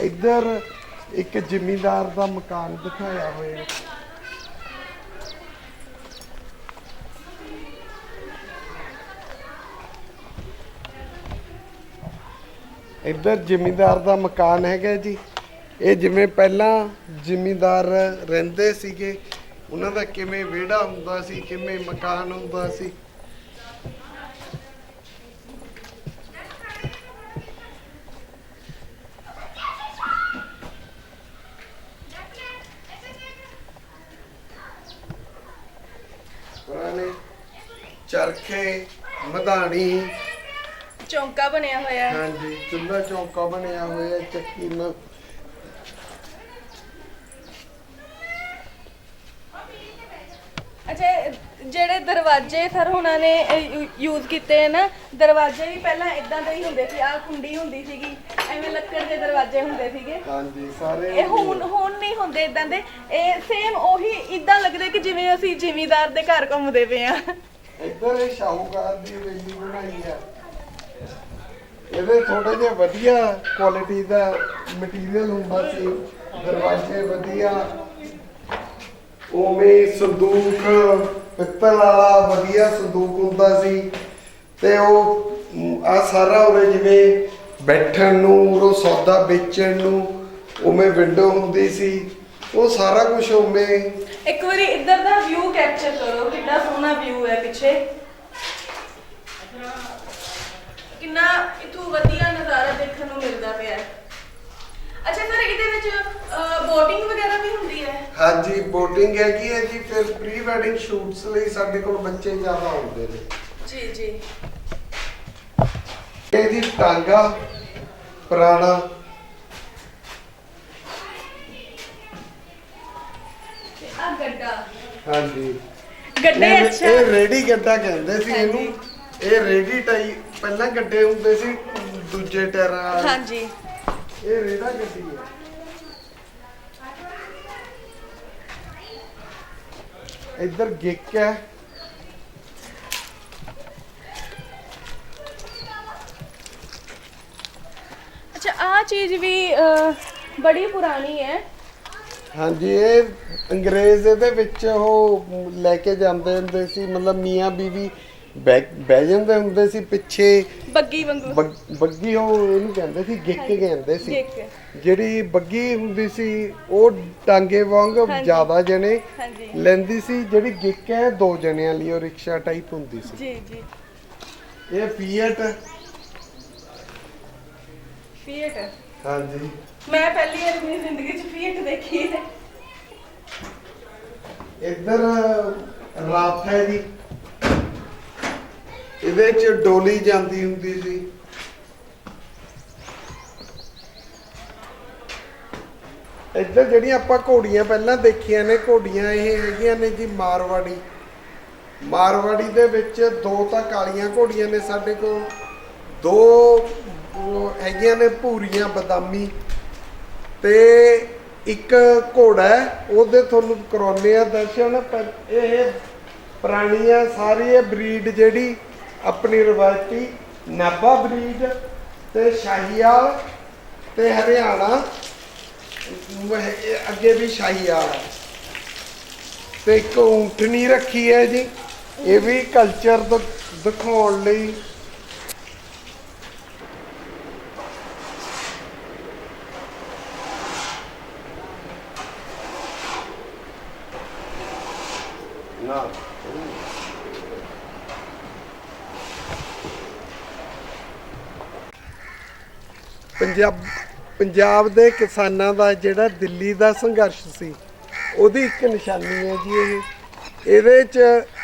ਇੱਧਰ ਇੱਕ ਜ਼ਿਮੀਂਦਾਰ ਦਾ ਮਕਾਨ ਦਿਖਾਇਆ ਹੋਇਆ। ਇੱਧਰ ਜ਼ਿਮੀਂਦਾਰ ਦਾ ਮਕਾਨ ਹੈਗਾ ਜੀ। ਇਹ ਜਿਵੇਂ ਪਹਿਲਾਂ ਜ਼ਿਮੀਂਦਾਰ ਰਹਿੰਦੇ ਸੀਗੇ, ਉਹਨਾਂ ਦਾ ਕਿਵੇਂ ਵਿਹੜਾ ਹੁੰਦਾ ਸੀ, ਕਿਵੇਂ ਮਕਾਨ ਹੁੰਦਾ ਸੀ? ਪੁਰਾਣੇ ਚਰਖੇ, ਮਧਾਣੀ ਚੌਂਕਾ ਬਣਿਆ ਹੋਇਆ ਹੈ। ਹਾਂਜੀ ਚੁੱਲ੍ਹਾ ਚੌਂਕਾ ਬਣਿਆ ਹੋਇਆ ਚੱਕੀ ਨਾਲ। ਅੱਛਾ ਜਿਹੜੇ ਦਰਵਾਜ਼ੇ ਸਰ ਹੁਣਾਂ ਨੇ ਯੂਜ਼ ਕੀਤੇ ਨਾ ਦਰਵਾਜ਼ੇ ਵੀ ਪਹਿਲਾਂ ਇਦਾਂ ਦੇ ਹੀ ਹੁੰਦੇ ਸੀ ਆਹ ਕੁੰਡੀ ਹੁੰਦੀ ਸੀਗੀ ਐਵੇਂ ਲੱਕੜ ਦੇ ਦਰਵਾਜ਼ੇ ਹੁੰਦੇ ਸੀਗੇ। ਹਾਂਜੀ ਸਾਰੇ ਇਹ ਹੁਣ ਹੁਣ ਨਹੀਂ ਹੁੰਦੇ ਇਦਾਂ ਦੇ ਇਹ ਸੇਮ ਉਹੀ ਇਦਾਂ ਲੱਗਦੇ ਕਿ ਜਿਵੇਂ ਅਸੀਂ ਜ਼ਿਮੀਦਾਰ ਦੇ ਘਰ ਘੁੰਮਦੇ ਪਏ ਆ ਇੱਧਰ ਇਹ ਸ਼ਾਹੂਕਾਰ ਦੀ ਹਵੇਲੀ ਬਣਾਈ ਹੈ। ਇਹਦੇ ਥੋੜੇ ਜਿਹਾ ਵਧੀਆ ਕੁਆਲਿਟੀ ਦਾ ਮਟੀਰੀਅਲ ਹੁੰਦਾ ਸੀ। ਦਰਵਾਜ਼ੇ ਵਧੀਆ। ਉਵੇਂ ਸੰਦੂਕ, ਪਿੱਤਲ ਵਾਲਾ ਵਧੀਆ ਸੰਦੂਕ ਹੁੰਦਾ ਸੀ। ਤੇ ਉਹ ਆ ਸਾਰਾ ਉਰੇ ਜਿਵੇਂ ਬੈਠਣ ਨੂੰ ਉਹ ਸੌਦਾ ਵੇਚਣ ਨੂੰ, ਉਵੇਂ ਵਿੰਡੋ ਹੁੰਦੀ ਸੀ। ਉਹ ਸਾਰਾ ਕੁਝ ਉਵੇਂ ਇੱਕ ਵਾਰੀ ਇੱਧਰ ਦਾ ਵਿਊ ਕੈਪਚਰ ਕਰੋ, ਕਿੰਨਾ ਸੋਹਣਾ ਵਿਊ ਹੈ ਪਿੱਛੇ। ਕਿੰਨਾ ਇਥੋਂ ਵਧੀਆ ਨਜ਼ਾਰਾ ਦੇਖਣ ਨੂੰ ਮਿਲਦਾ ਪਿਆ ਹੈ। ਅੱਛਾ ਸਰ ਇਹਦੇ ਵਿੱਚ ਬੋਟਿੰਗ ਵਗੈਰਾ ਵੀ ਹੁੰਦੀ ਹੈ? ਹਾਂਜੀ ਬੋਟਿੰਗ ਹੈਗੀ ਹੈ ਜੀ ਫਿਰ ਪ੍ਰੀ ਵੈਡਿੰਗ ਸ਼ੂਟਸ ਲਈ ਸਾਡੇ ਕੋਲ ਬੱਚੇ ਜ਼ਿਆਦਾ ਆਉਂਦੇ ਨੇ। ਜੀ ਜੀ। ਇਹ ਜੀ ਟਾਂਗਾ ਪੁਰਾਣਾ। ਤੇ ਆ ਗੱਡਾ। ਹਾਂਜੀ। ਗੱਡੇ ਇਹ- ਅੱਛਾ। ਇਹ ਰੇਡੀ ਗੱਡਾ ਕਹਿੰਦੇ ਸੀ ਇਹਨੂੰ। ਇਹ ਰੇਡੀ ਟਾਈ ਪਹਿਲਾਂ ਗੱਡੇ ਹੁੰਦੇ ਸੀ ਦੂਜੇ ਟਾਇਰਾਂ ਵਾਲੇ। ਹਾਂਜੀ। ਇਹ ਰੇੜਾ ਗੱਡੀ ਹੈ। ਇੱਧਰ ਗਿੱਕ ਹੈ। ਅੱਛਾ ਆ ਚੀਜ਼ ਵੀ ਅਹ, ਬੜੀ ਪੁਰਾਣੀ ਹੈ। ਹਾਂਜੀ ਇਹ ਅੰਗਰੇਜ਼ ਇਹਦੇ ਵਿੱਚ ਉਹ ਲੈ ਕੇ ਜਾਂਦੇ ਹੁੰਦੇ ਸੀ ਮਤਲਬ ਮੀਆਂ ਬੀਵੀ ਬਹਿ ਜਾਂਦੇ ਹੁੰਦੇ ਸੀ ਪਿੱਛੇ। ਬੱਗੀ ਵਾਂਗੂ। ਬੱਗ- ਬੱਗੀ ਉਹ ਇਹਨੂੰ ਕਹਿੰਦੇ ਸੀ ਗਿੱਕ ਕਹਿੰਦੇ ਸੀ। ਜਿਹੜੀ ਬੱਗੀ ਹੁੰਦੀ ਸੀ ਉਹ ਟਾਂਗੇ ਵਾਂਗ ਹਾਂਜੀ। ਜ਼ਿਆਦਾ ਜਣੇ ਹਾਂਜੀ। ਲੈਂਦੀ ਸੀ ਜਿਹੜੀ ਗਿੱਕ ਹੈ ਦੋ ਜਣਿਆਂ ਲਈ ਉਹ ਰਿਕਸ਼ਾ ਟਾਈਪ ਹੁੰਦੀ ਸੀ। ਜੀ ਜੀ। ਇਹ ਫੀਐਟ ਫੀਟ ਹਾਂਜੀ। ਮੈਂ ਪਹਿਲੀ ਵਾਰ ਆਪਣੀ ਜ਼ਿੰਦਗੀ 'ਚ ਫੀਟ ਦੇਖੀ ਹੈ। ਇੱਧਰ ਰਾਤ ਹੈ ਜੀ। ਇਹਦੇ ਚ ਡੋਲੀ ਜਾਂਦੀ ਹੁੰਦੀ ਸੀ। ਇੱਧਰ ਜਿਹੜੀਆਂ ਆਪਾਂ ਘੋੜੀਆਂ ਪਹਿਲਾਂ ਦੇਖੀਆਂ ਨੇ, ਘੋੜੀਆਂ ਇਹ ਹੈਗੀਆਂ ਨੇ ਜੀ ਮਾਰਵਾੜੀ। ਮਾਰਵਾੜੀ ਦੇ ਵਿੱਚ ਦੋ ਤਾਂ ਕਾਲੀਆਂ ਘੋੜੀਆਂ ਨੇ ਸਾਡੇ ਕੋਲ। ਦੋ ਹੈਗੀਆਂ ਨੇ ਭੂਰੀਆਂ ਬਦਾਮੀ ਤੇ ਇੱਕ ਘੋੜਾ ਹੈ, ਉਹਦੇ ਤੁਹਾਨੂੰ ਕਰਾਉਨੇ ਆ ਦਰਸ਼ਨ। ਪਰ ਇਹ ਪੁਰਾਣੀ ਆ ਸਾਰੀ ਇਹ ਬਰੀਡ ਜਿਹੜੀ ਆਪਣੀ ਰਵਾਇਤੀ ਨਾਭਾ ਬਰੀਡ ਤੇ ਸ਼ਾਹੀਵਾਲ ਤੇ ਹਰਿਆਣਾ ਅੱਗੇ ਵੀ ਸ਼ਾਹੀਵਾਲ ਹੈ। ਤੇ ਇੱਕ ਊਂਠਣੀ ਰੱਖੀ ਹੈ ਜੀ, ਇਹ ਵੀ ਕਲਚਰ ਦਿਖਾਉਣ ਲਈ। ਨਾ। ਪੰਜਾਬ ਪੰਜਾਬ ਦੇ ਕਿਸਾਨਾਂ ਦਾ ਜਿਹੜਾ ਦਿੱਲੀ ਦਾ ਸੰਘਰਸ਼ ਸੀ, ਉਹਦੀ ਇੱਕ ਨਿਸ਼ਾਨੀ ਹੈ ਜੀ ਇਹ। ਇਹਦੇ ਚ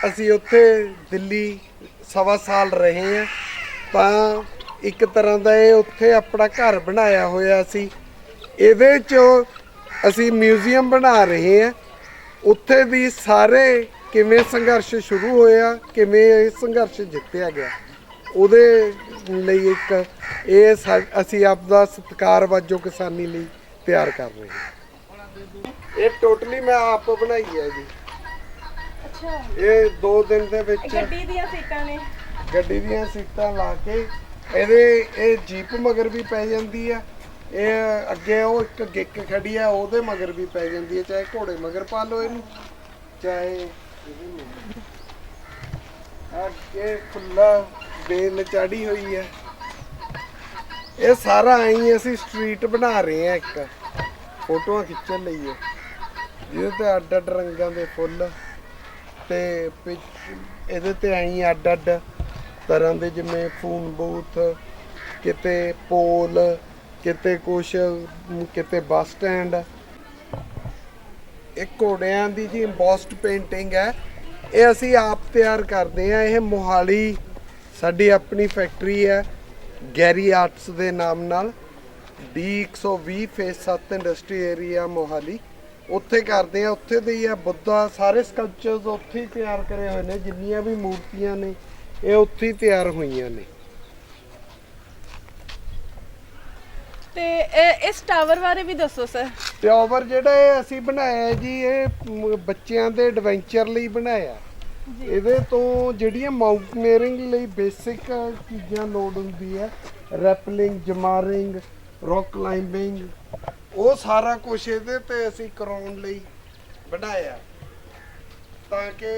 ਅਸੀਂ ਉੱਥੇ ਦਿੱਲੀ ਸਵਾ ਸਾਲ ਰਹੇ ਆ ਤਾਂ ਇੱਕ ਤਰ੍ਹਾਂ ਦਾ ਇਹ ਉੱਥੇ ਆਪਣਾ ਘਰ ਬਣਾਇਆ ਹੋਇਆ ਸੀ। ਇਹਦੇ ਚ ਅਸੀਂ ਮਿਊਜ਼ੀਅਮ ਬਣਾ ਰਹੇ ਆ ਉੱਥੇ ਦੀ ਸਾਰੇ ਕਿਵੇਂ ਸੰਘਰਸ਼ ਸ਼ੁਰੂ ਹੋਇਆ, ਕਿਵੇਂ ਇਹ ਸੰਘਰਸ਼ ਜਿੱਤਿਆ ਗਿਆ। ਉਹਦੇ ਲਈ ਇੱਕ ਇਹ ਅਸੀਂ ਆਪਦਾ ਸਤਿਕਾਰ ਵਜੋਂ ਕਿਸਾਨੀ ਲਈ ਤਿਆਰ ਕਰ ਰਹੇ ਹਾਂ। ਇਹ ਟੋਟਲੀ ਮੈਂ ਆਪ ਬਣਾਈ ਹੈ ਜੀ। ਅੱਛਾ। ਇਹ 2 ਦਿਨ ਦੇ ਵਿੱਚ ਗੱਡੀ ਦੀਆਂ ਸੀਟਾਂ ਨੇ। ਗੱਡੀ ਦੀਆਂ ਸੀਟਾਂ ਲਾ ਕੇ ਇਹਦੇ ਇਹ ਜੀਪ ਮਗਰ ਵੀ ਪੈ ਜਾਂਦੀ ਆ ਇਹ ਅੱਗੇ ਉਹ ਇੱਕ ਗਿੱਕ ਖੜੀ ਆ ਉਹਦੇ ਮਗਰ ਵੀ ਪੈ ਜਾਂਦੀ ਹੈ ਚਾਹੇ ਘੋੜੇ ਮਗਰ ਪਾ ਲਓ ਇਹਨੂੰ ਚਾਹੇ ਅੱਗੇ ਖੁੱਲਾ ਬੇਲ ਚੜੀ ਹੋਈ ਹੈ। ਇਹ ਸਾਰਾ ਐਂ ਅਸੀਂ ਸਟਰੀਟ ਬਣਾ ਰਹੇ ਆ ਇੱਕ। ਫੋਟੋਆਂ ਖਿੱਚਣ ਲਈ ਹੈ ਜਿਹਦੇ ਤੇ ਅੱਡ ਅੱਡ ਰੰਗਾਂ ਦੇ ਫੁੱਲ ਤੇ ਇਹਦੇ ਤੇ ਐਂ ਅੱਡ ਅੱਡ ਤਰ੍ਹਾਂ ਦੇ ਜਿਵੇਂ ਫੋਨ ਬੂਥ, ਕਿਤੇ ਪੋਲ, ਕਿਤੇ ਕੁਛ, ਕਿਤੇ ਬੱਸ ਸਟੈਂਡ। ਇਹ ਘੋੜਿਆਂ ਦੀ ਜੀ ਇੰਬੋਸਡ ਪੇਂਟਿੰਗ ਹੈ। ਇਹ ਅਸੀਂ ਆਪ ਤਿਆਰ ਕਰਦੇ ਆ ਇਹ ਮੋਹਾਲੀ ਸਾਡੀ ਆਪਣੀ ਫੈਕਟਰੀ ਹੈ ਗੈਰੀ ਆਰਟਸ ਦੇ ਨਾਮ ਨਾਲ D120 face 7 industry area Mohali. ਉੱਥੇ ਕਰਦੇ ਆ ਉੱਥੇ ਦੇ ਹੀ ਆ ਬੁੱਧਾ ਸਾਰੇ ਸਕਲਪਚਰਸ ਉੱਥੇ ਹੀ ਤਿਆਰ ਕਰੇ ਹੋਏ ਨੇ ਜਿੰਨੀਆਂ ਵੀ ਮੂਰਤੀਆਂ ਨੇ ਇਹ ਉੱਥੇ ਹੀ ਤਿਆਰ ਹੋਈਆਂ ਨੇ। ਤੇ ਇਹ- ਇਸ ਟਾਵਰ ਬਾਰੇ ਵੀ ਦੱਸੋ ਸਰ ਟਾਵਰ ਜਿਹੜਾ ਇਹ ਅਸੀਂ ਬਣਾਇਆ ਹੈ ਜੀ ਇਹ ਮ- ਬੱਚਿਆਂ ਦੇ ਐਡਵੈਂਚਰ ਲਈ ਬਣਾਇਆ। ਇਹਦੇ ਤੋਂ ਜਿਹੜੀਆਂ ਮਾਊਂਟੇਨੀਅਰਿੰਗ ਲਈ ਬੇਸਿਕ ਚੀਜ਼ਾਂ ਲੋਡ ਹੁੰਦੀ ਹੈ, ਰੈਪਲਿੰਗ, ਜਮਾਰਿੰਗ, ਰੌਕ ਕਲਾਈਂਬਿੰਗ ਉਹ ਸਾਰਾ ਕੁਝ ਇਹਦੇ ਤੇ ਅਸੀਂ ਕਰਾਉਣ ਲਈ ਵਧਾਇਆ ਤਾਂ ਕਿ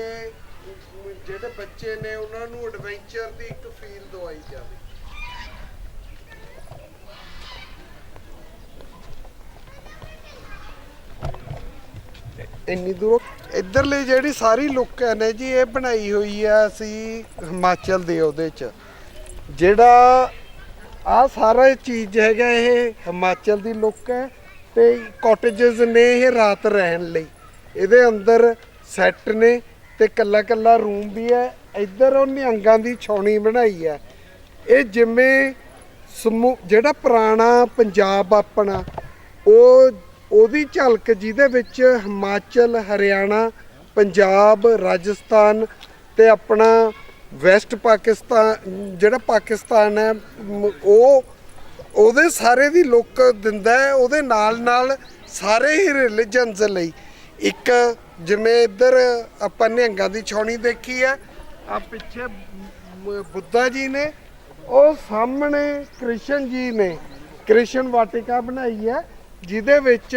ਜਿਹੜੇ ਬੱਚੇ ਨੇ ਉਹਨਾਂ ਨੂੰ ਐਡਵੈਂਚਰ ਦੀ ਇੱਕ ਫੀਲ ਦਵਾਈ ਜਾਵੇ। ਇੰਨੀ ਦੂਰੋਂ ਇੱਧਰਲੇ ਜਿਹੜੀ ਸਾਰੀ ਲੁੱਕ ਹੈ ਨੇ ਜੀ, ਇਹ ਬਣਾਈ ਹੋਈ ਆ ਅਸੀਂ ਹਿਮਾਚਲ ਦੇ ਉਹਦੇ ਚ। ਜਿਹੜਾ ਆ ਸਾਰਾ ਚੀਜ਼ ਹੈਗਾ ਇਹ ਹਿਮਾਚਲ ਦੀ ਲੁੱਕ ਹੈ ਤੇ ਕਾਟੇਜਸ ਨੇ ਇਹ ਰਾਤ ਰਹਿਣ ਲਈ। ਇਹਦੇ ਅੰਦਰ ਸੈੱਟ ਨੇ ਤੇ ਕੱਲਾ ਕੱਲਾ ਰੂਮ ਵੀ ਹੈ। ਇੱਧਰ ਉਹ ਨਿਹੰਗਾਂ ਦੀ ਛਾਉਣੀ ਬਣਾਈ ਹੈ। ਇਹ ਜਿਵੇਂ ਸਮੂ, ਜਿਹੜਾ ਪੁਰਾਣਾ ਪੰਜਾਬ ਆਪਣਾ, ਉਹ ਉਹਦੀ ਝਲਕ ਜਿਹਦੇ ਵਿੱਚ ਹਿਮਾਚਲ, ਹਰਿਆਣਾ, ਪੰਜਾਬ, ਰਾਜਸਥਾਨ ਤੇ ਆਪਣਾ ਵੈਸਟ ਪਾਕਿਸਤਾਨ, ਜਿਹੜਾ ਪਾਕਿਸਤਾਨ ਹੈ ਉਹ ਉਹਦੇ ਸਾਰੇ ਦੀ ਲੁੱਕ ਦਿੰਦਾ ਹੈ, ਉਹਦੇ ਨਾਲ ਨਾਲ ਸਾਰੇ ਹੀ ਰਿਲੀਜਨਸ ਲਈ। ਇੱਕ ਜਿਵੇਂ ਇੱਧਰ ਆਪਾਂ ਨਿਹੰਗਾਂ ਦੀ ਛਾਉਣੀ ਦੇਖੀ ਹੈ ਆ ਪਿੱਛੇ ਬੁੱਧਾ ਜੀ ਨੇ, ਉਹ ਸਾਹਮਣੇ ਕ੍ਰਿਸ਼ਨ ਜੀ ਨੇ, ਕ੍ਰਿਸ਼ਨ ਵਾਟਿਕਾ ਬਣਾਈ ਹੈ। ਜਿਹਦੇ ਵਿੱਚ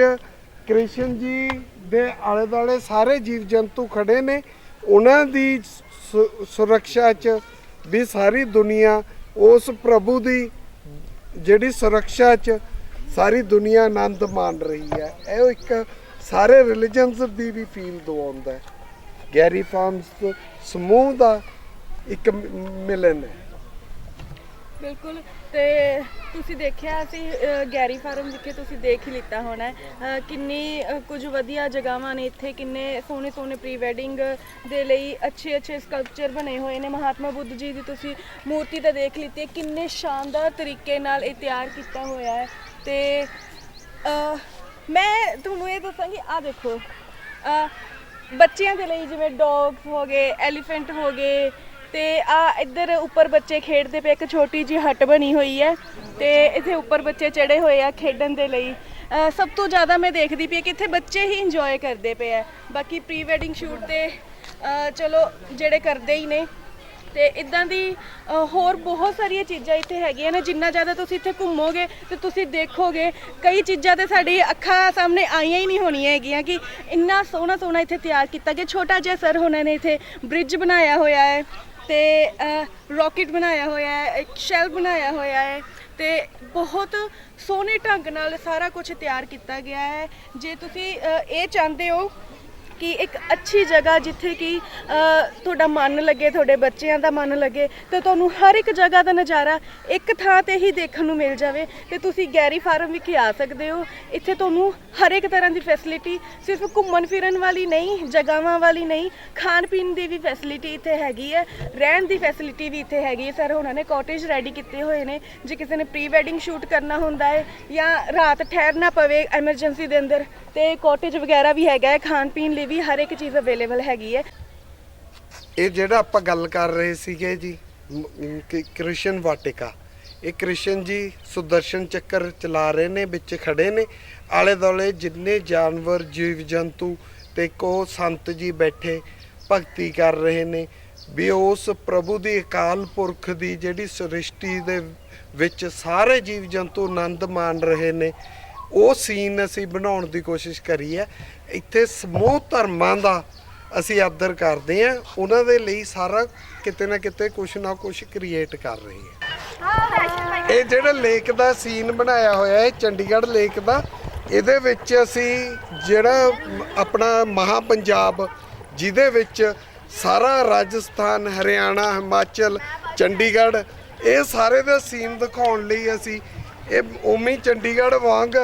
ਕ੍ਰਿਸ਼ਨ ਜੀ ਦੇ ਆਲੇ ਦੁਆਲੇ ਸਾਰੇ ਜੀਵ ਜੰਤੂ ਖੜੇ ਨੇ। ਉਹਨਾਂ ਦੀ ਸੁਰੱਖਿਆ 'ਚ ਵੀ ਸਾਰੀ ਦੁਨੀਆ, ਉਸ ਪ੍ਰਭੂ ਦੀ ਜਿਹੜੀ ਸੁਰੱਖਿਆ 'ਚ ਸਾਰੀ ਦੁਨੀਆ ਆਨੰਦ ਮਾਣ ਰਹੀ ਹੈ। ਇਹ ਇੱਕ ਸਾਰੇ ਰਿਲੀਜਨਸ ਦੀ ਵੀ ਫੀਲ ਦਵਾਉਂਦਾ ਹੈ। ਗੈਰੀ ਫਾਰਮਸ ਸਮੂਹ ਦਾ ਇੱਕ ਮਿਲਨ ਹੈ। ਬਿਲਕੁਲ, ਤੇ ਤੁਸੀਂ ਦੇਖਿਆ ਅਸੀਂ ਗੈਰੀ ਫਾਰਮ ਜਿੱਥੇ ਤੁਸੀਂ ਦੇਖ ਹੀ ਲਿੱਤਾ ਹੋਣਾ ਕਿੰਨੀ ਕੁਝ ਵਧੀਆ ਜਗ੍ਹਾਵਾਂ ਨੇ ਇੱਥੇ, ਕਿੰਨੇ ਸੋਹਣੇ ਸੋਹਣੇ ਪ੍ਰੀ ਵੈਡਿੰਗ ਦੇ ਲਈ ਅੱਛੇ ਅੱਛੇ ਸਕਲਪਚਰ ਬਣੇ ਹੋਏ ਨੇ। ਮਹਾਤਮਾ ਬੁੱਧ ਜੀ ਦੀ ਤੁਸੀਂ ਮੂਰਤੀ ਤਾਂ ਦੇਖ ਲਿੱਤੀ ਕਿੰਨੇ ਸ਼ਾਨਦਾਰ ਤਰੀਕੇ ਨਾਲ ਇਹ ਤਿਆਰ ਕੀਤਾ ਹੋਇਆ ਹੈ। ਤੇ ਮੈਂ ਤੁਹਾਨੂੰ ਇਹ ਦੱਸਾਂਗੀ ਆ ਦੇਖੋ ਬੱਚਿਆਂ ਦੇ ਲਈ ਜਿਵੇਂ ਡੌਗਸ ਹੋ ਗਏ ਐਲੀਫੈਂਟ ਹੋ ਗਏ ਤੇ ਆ ਇੱਧਰ ਉੱਪਰ ਬੱਚੇ ਖੇਡਦੇ ਪਏ ਇੱਕ ਛੋਟੀ ਜੀ ਹੱਟ ਬਣੀ ਹੋਈ ਹੈ ਤੇ ਇੱਥੇ ਉੱਪਰ ਬੱਚੇ ਚੜੇ ਹੋਏ ਆ ਖੇਡਣ ਦੇ ਲਈ। ਅ, ਸਭ ਤੋਂ ਜ਼ਿਆਦਾ ਮੈਂ ਦੇਖਦੀ ਪਈ ਕਿ ਇੱਥੇ ਬੱਚੇ ਹੀ ਇੰਜੋਏ ਕਰਦੇ ਪਏ ਆ। ਬਾਕੀ ਪ੍ਰੀ ਵੈਡਿੰਗ ਸ਼ੂਟ ਤੇ ਅ, ਚਲੋ ਜਿਹੜੇ ਕਰਦੇ ਹੀ ਨੇ। ਤੇ ਇਦਾਂ ਦੀ ਅ, ਹੋਰ ਬਹੁਤ ਸਾਰੀਆਂ ਚੀਜ਼ਾਂ ਇੱਥੇ ਹੈਗੀਆਂ ਨੇ ਜਿੰਨਾ ਜ਼ਿਆਦਾ ਤੁਸੀਂ ਇੱਥੇ ਘੁੰਮੋਗੇ ਤੇ ਤੁਸੀਂ ਦੇਖੋਗੇ ਕਈ ਚੀਜ਼ਾਂ ਤੇ ਸਾਡੀ ਅੱਖਾਂ ਸਾਹਮਣੇ ਆਈਆਂ ਹੀ ਨਹੀਂ ਹੋਣੀਆਂ ਹੈਗੀਆਂ ਕਿ ਇੰਨਾ ਸੋਹਣਾ ਸੋਹਣਾ ਇੱਥੇ ਤਿਆਰ ਕੀਤਾ ਗਿਆ। ਛੋਟਾ ਜਿਹਾ ਸਰ ਉਹਨਾਂ ਨੇ ਇੱਥੇ ਬ੍ਰਿਜ ਬਣਾਇਆ ਹੋਇਆ ਹੈ। ਤੇ ਰਾਕਟ ਬਣਾਇਆ ਹੋਇਆ ਹੈ, ਇੱਕ ਸ਼ੈਲ ਬਣਾਇਆ ਹੋਇਆ ਹੈ ਤੇ ਬਹੁਤ ਸੋਹਣੇ ਢੰਗ ਨਾਲ ਸਾਰਾ ਕੁਝ ਤਿਆਰ ਕੀਤਾ ਗਿਆ ਹੈ। ਜੇ ਤੁਸੀਂ ਇਹ ਚਾਹੁੰਦੇ ਹੋ ਕਿ ਇੱਕ ਅੱਛੀ ਜਗ੍ਹਾ ਜਿੱਥੇ ਕਿ ਤੁਹਾਡਾ ਮਨ ਲੱਗੇ, ਤੁਹਾਡੇ ਬੱਚਿਆਂ ਦਾ ਮਨ ਲੱਗੇ, ਤੇ ਤੁਹਾਨੂੰ ਹਰ ਇੱਕ ਜਗ੍ਹਾ ਦਾ ਨਜ਼ਾਰਾ ਇੱਕ ਥਾਂ ਤੇ ਹੀ ਦੇਖਣ ਨੂੰ ਮਿਲ ਜਾਵੇ, ਤੇ ਤੁਸੀਂ ਗੈਰੀ ਫਾਰਮ ਵਿਖੇ ਆ ਸਕਦੇ ਹੋ। ਇੱਥੇ ਤੁਹਾਨੂੰ ਹਰ ਇੱਕ ਤਰ੍ਹਾਂ ਦੀ ਫੈਸਿਲਿਟੀ ਸਿਰਫ ਘੁੰਮਣ ਫਿਰਨ ਵਾਲੀ ਨਹੀਂ, ਜਗ੍ਹਾਵਾਂ ਵਾਲੀ ਨਹੀਂ, ਖਾਣ ਪੀਣ ਦੀ ਵੀ ਫੈਸਿਲਿਟੀ ਇੱਥੇ ਹੈਗੀ ਹੈ। ਰਹਿਣ ਦੀ ਫੈਸਿਲਿਟੀ ਵੀ ਇੱਥੇ ਹੈਗੀ ਹੈ, ਸਰ, ਉਹਨਾਂ ਨੇ ਕਾਟੇਜ ਰੈਡੀ ਕੀਤੇ ਹੋਏ ਨੇ। ਜੇ ਕਿਸੇ ਨੇ ਪ੍ਰੀ ਵੈਡਿੰਗ ਸ਼ੂਟ ਕਰਨਾ ਹੁੰਦਾ ਹੈ ਜਾਂ ਰਾਤ ਠਹਿਰਨਾ ਪਵੇ ਐਮਰਜੈਂਸੀ ਦੇ ਅੰਦਰ ਤੇ ਕਾਟੇਜ ਵਗੈਰਾ ਵੀ ਹੈਗਾ ਹੈ, ਖਾਣ ਪੀਣ ਲਈ ਵੀ ਹਰ ਇੱਕ ਚੀਜ਼ ਅਵੇਲੇਬਲ ਹੈਗੀ ਹੈ। ਇਹ ਜਿਹੜਾ ਆਪਾਂ ਗੱਲ ਕਰ ਰਹੇ ਸੀਗੇ ਜੀ, ਮ- ਕਿ ਕ੍ਰਿਸ਼ਨ ਵਾਟਿਕਾ, ਇਹ ਕ੍ਰਿਸ਼ਨ ਜੀ ਸੁਦਰਸ਼ਨ ਚੱਕਰ ਚਲਾ ਰਹੇ ਨੇ, ਵਿੱਚ ਖੜੇ ਨੇ। ਆਲੇ ਦੁਆਲੇ ਜਿੰਨੇ ਜਾਨਵਰ, ਜੀਵ ਜੰਤੂ ਤੇ ਕੋ ਸੰਤ ਜੀ ਬੈਠੇ, ਭਗਤੀ ਕਰ ਰਹੇ ਨੇ। ਵੀ ਉਸ ਪ੍ਰਭੂ ਦੀ ਅਕਾਲ ਪੁਰਖ ਦੀ ਜਿਹੜੀ ਸ੍ਰਿਸ਼ਟੀ ਦੇ ਵਿੱਚ ਸਾਰੇ ਜੀਵ ਜੰਤੂ ਆਨੰਦ ਮਾਣ ਰਹੇ ਨੇ। ਉਹ ਸੀਨ ਅਸੀਂ ਬਣਾਉਣ ਦੀ ਕੋਸ਼ਿਸ਼ ਕਰੀ ਹੈ। ਇੱਥੇ ਸਮੂਹ ਧਰਮਾਂ ਦਾ ਅਸੀਂ ਆਦਰ ਕਰਦੇ ਹਾਂ। ਉਹਨਾਂ ਦੇ ਲਈ ਸਾਰਾ ਕਿਤੇ ਨਾ ਕਿਤੇ ਕੁਛ ਨਾ ਕੁਛ ਕ੍ਰੀਏਟ ਕਰ ਰਹੀ ਹੈ। ਇਹ ਜਿਹੜਾ ਲੇਕ ਦਾ ਸੀਨ ਬਣਾਇਆ ਹੋਇਆ ਹੈ, ਚੰਡੀਗੜ੍ਹ ਲੇਕ ਦਾ, ਇਹਦੇ ਵਿੱਚ ਅਸੀਂ ਜਿਹੜਾ ਆਪਣਾ ਮਹਾ ਪੰਜਾਬ, ਜਿਹਦੇ ਵਿੱਚ ਸਾਰਾ ਰਾਜਸਥਾਨ, ਹਰਿਆਣਾ, ਹਿਮਾਚਲ, ਚੰਡੀਗੜ੍ਹ, ਇਹ ਸਾਰੇ ਦਾ ਸੀਨ ਦਿਖਾਉਣ ਲਈ ਅਸੀਂ ਇਹ ਉਵੇਂ ਚੰਡੀਗੜ੍ਹ ਵਾਂਗ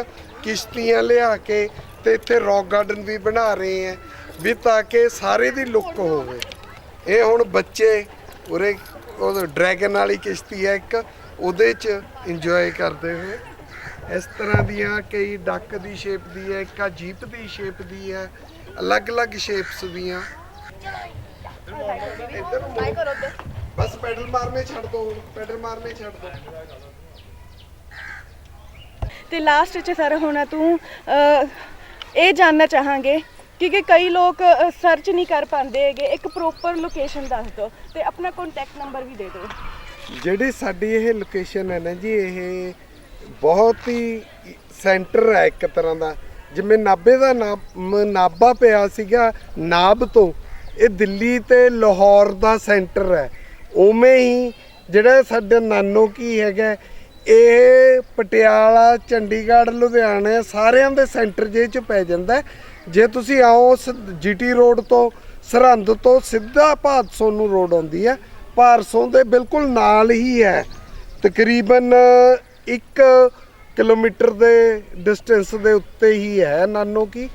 ਕਿਸ਼ਤੀਆਂ ਲਿਆ ਕੇ ਤੇ ਇੱਥੇ ਰੌਕ ਗਾਰਡਨ ਵੀ ਬਣਾ ਰਹੇ ਆ ਵੀ ਤਾਂ ਕਿ ਸਾਰੇ ਦੀ ਲੁੱਕ ਹੋਵੇ। ਇਹ ਹੁਣ ਬੱਚੇ, ਉਰੇ ਉਹ ਡਰੈਗਨ ਵਾਲੀ ਕਿਸ਼ਤੀ ਹੈ ਇੱਕ, ਉਹਦੇ 'ਚ ਇੰਜੋਏ ਕਰਦੇ ਹੋਏ। ਇਸ ਤਰ੍ਹਾਂ ਦੀਆਂ ਕਈ ਡੱਕ ਦੀ ਸ਼ੇਪ ਦੀ ਹੈ ਇੱਕ ਆ ਜੀਪ ਦੀ ਸ਼ੇਪ ਦੀ ਹੈ ਅਲੱਗ-ਅਲੱਗ ਸ਼ੇਪਸ ਦੀਆਂ। ਇੱਧਰ ਬਸ ਪੈਡਲ ਮਾਰਨੇ ਛੱਡ ਦੋ ਪੈਡਲ ਮਾਰਨੇ ਛੱਡ ਦੋ। ਤੇ ਲਾਸਟ 'ਚ ਸਰ ਹੁਣ ਤੂੰ ਇਹ ਜਾਨਣਾ ਚਾਹਾਂਗੇ ਕਿਉਂਕਿ ਕਈ ਲੋਕ ਸਰਚ ਨਹੀਂ ਕਰ ਪਾਉਂਦੇ ਹੈਗੇ। ਇੱਕ ਪ੍ਰੋਪਰ ਲੋਕੇਸ਼ਨ ਦੱਸ ਦਿਓ ਤੇ ਆਪਣਾ ਕੰਟੈਕਟ ਨੰਬਰ ਵੀ ਦੇ ਦਿਓ। ਜਿਹੜੀ ਸਾਡੀ ਇਹ ਲੋਕੇਸ਼ਨ ਹੈ ਨਾ ਜੀ, ਇਹ ਬਹੁਤ ਹੀ ਸੈਂਟਰ ਹੈ ਇੱਕ ਤਰ੍ਹਾਂ ਦਾ। ਜਿਵੇਂ ਨਾਬੇ ਦਾ ਨਾਮ ਨਾਬਾ ਪਿਆ ਸੀਗਾ ਨਾਬ ਤੋਂ, ਇਹ ਦਿੱਲੀ ਤੇ ਲਾਹੌਰ ਦਾ ਸੈਂਟਰ ਹੈ। ਉਵੇਂ ਹੀ ਜਿਹੜਾ ਸਾਡਾ ਨਾਨੋ ਕੀ ਹੈਗਾ ਇਹ ਪਟਿਆਲਾ, ਚੰਡੀਗੜ੍ਹ, ਲੁਧਿਆਣੇ ਸਾਰਿਆਂ ਦੇ ਸੈਂਟਰ ਜੇ ਚ ਪੈ ਜਾਂਦਾ ਜੇ ਤੁਸੀਂ ਆਓ ਜੀਟੀ ਰੋਡ ਤੋਂ, ਸਰਹੰਦ ਤੋਂ, ਸਿੱਧਾ ਭਾਦਸੋਂ ਨੂੰ ਰੋਡ ਆਉਂਦੀ ਹੈ। ਭਾਰਸੋਂ ਦੇ ਬਿਲਕੁਲ ਨਾਲ ਹੀ ਹੈ। ਤਕਰੀਬਨ 1 ਕਿਲੋਮੀਟਰ ਦੇ ਡਿਸਟੈਂਸ ਦੇ ਉੱਤੇ ਹੀ ਹੈ ਨਾਨੋ ਕੀ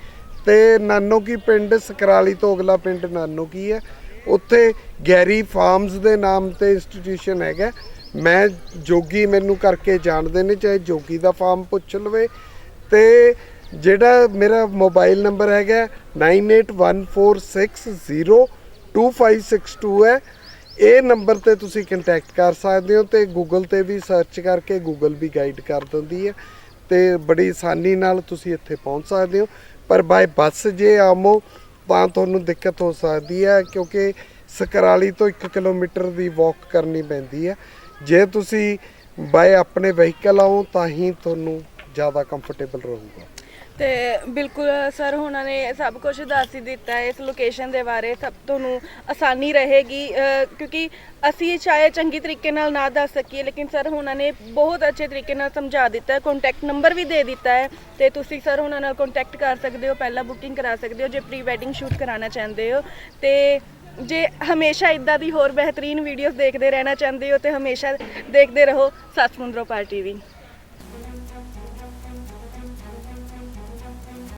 ਤੇ ਨਾਨੋ ਕੀ ਪਿੰਡ, ਸਕਰਾਲੀ ਤੋਂ ਅਗਲਾ ਪਿੰਡ ਨਾਨੋ ਕੀ ਹੈ। ਉੱਥੇ ਗੈਰੀ ਫਾਰਮਸ ਦੇ ਨਾਮ ਤੇ ਇੰਸਟੀਟਿਊਸ਼ਨ ਹੈਗਾ। ਮੈਂ ਜੋਗੀ ਮੈਨੂੰ ਕਰਕੇ ਜਾਣਦੇ ਨੇ, ਚਾਹੇ ਜੋਗੀ ਦਾ ਫਾਰਮ ਪੁੱਛ ਲਵੇ। ਤੇ ਜਿਹੜਾ ਮੇਰਾ ਮੋਬਾਈਲ ਨੰਬਰ ਹੈਗਾ 9814602562 ਹੈ। ਇਹ ਨੰਬਰ ਤੇ ਤੁਸੀਂ ਕੰਟੈਕਟ ਕਰ ਸਕਦੇ ਹੋ ਤੇ ਗੂਗਲ ਤੇ ਵੀ ਸਰਚ ਕਰਕੇ ਗੂਗਲ ਵੀ ਗਾਈਡ ਕਰ ਦਿੰਦੀ ਹੈ। ਤੇ ਬੜੀ ਆਸਾਨੀ ਨਾਲ ਤੁਸੀਂ ਇੱਥੇ ਪਹੁੰਚ ਸਕਦੇ ਹੋ। ਪਰ ਬਾਈ ਬੱਸ ਜੇ ਆਮੋ, ਤਾਂ ਤੁਹਾਨੂੰ ਦਿੱਕਤ ਹੋ ਸਕਦੀ ਹੈ, ਕਿਉਂਕਿ ਸਕਰਾਲੀ ਤੋਂ 1 ਕਿਲੋਮੀਟਰ ਦੀ ਵਾਕ ਕਰਨੀ ਪੈਂਦੀ ਹੈ। ਜੇ ਤੁਸੀਂ ਬਾਏ ਆਪਣੇ ਵਹੀਕਲ ਆਓ, ਤਾਂ ਹੀ ਤੁਹਾਨੂੰ ਜ਼ਿਆਦਾ ਕੰਫਰਟੇਬਲ ਰਹੂਗਾ। ਤੇ ਬਿਲਕੁਲ, ਸਰ ਉਹਨਾਂ ਨੇ ਸਭ ਕੁਝ ਦੱਸ ਹੀ ਦਿੱਤਾ ਹੈ, ਇਸ ਲੋਕੇਸ਼ਨ ਦੇ ਬਾਰੇ ਸਭ ਤੁਹਾਨੂੰ ਆਸਾਨੀ ਰਹੇਗੀ। ਕਿਉਂਕਿ ਅਸੀਂ ਚਾਹੇ ਚੰਗੀ ਤਰੀਕੇ ਨਾਲ ਨਾ ਦੱਸ ਸਕੀਏ, ਲੇਕਿਨ ਸਰ ਉਹਨਾਂ ਨੇ ਬਹੁਤ ਅੱਛੇ ਤਰੀਕੇ ਨਾਲ ਸਮਝਾ ਦਿੱਤਾ ਹੈ ਕੰਟੈਕਟ ਨੰਬਰ ਵੀ ਦੇ ਦਿੱਤਾ ਹੈ। ਤੇ ਤੁਸੀਂ ਸਰ ਉਹਨਾਂ ਨਾਲ ਕੰਟੈਕਟ ਕਰ ਸਕਦੇ ਹੋ, ਪਹਿਲਾਂ ਬੁਕਿੰਗ ਕਰਾ ਸਕਦੇ ਹੋ, ਜੇ ਪ੍ਰੀ ਵੈਡਿੰਗ ਸ਼ੂਟ ਕਰਾਉਣਾ ਚਾਹੁੰਦੇ ਹੋ। ਤੇ ਜੇ ਹਮੇਸ਼ਾ ਇਦਾਂ ਦੀ ਹੋਰ ਬਿਹਤਰੀਨ ਵੀਡੀਓਜ਼ ਦੇਖਦੇ ਰਹਿਣਾ ਚਾਹੁੰਦੇ ਹੋ ਤੇ ਹਮੇਸ਼ਾ ਦੇਖਦੇ ਰਹੋ ਸੱਚ ਮੁੰਦਰੋ ਪਾਰ ਟੀਵੀ।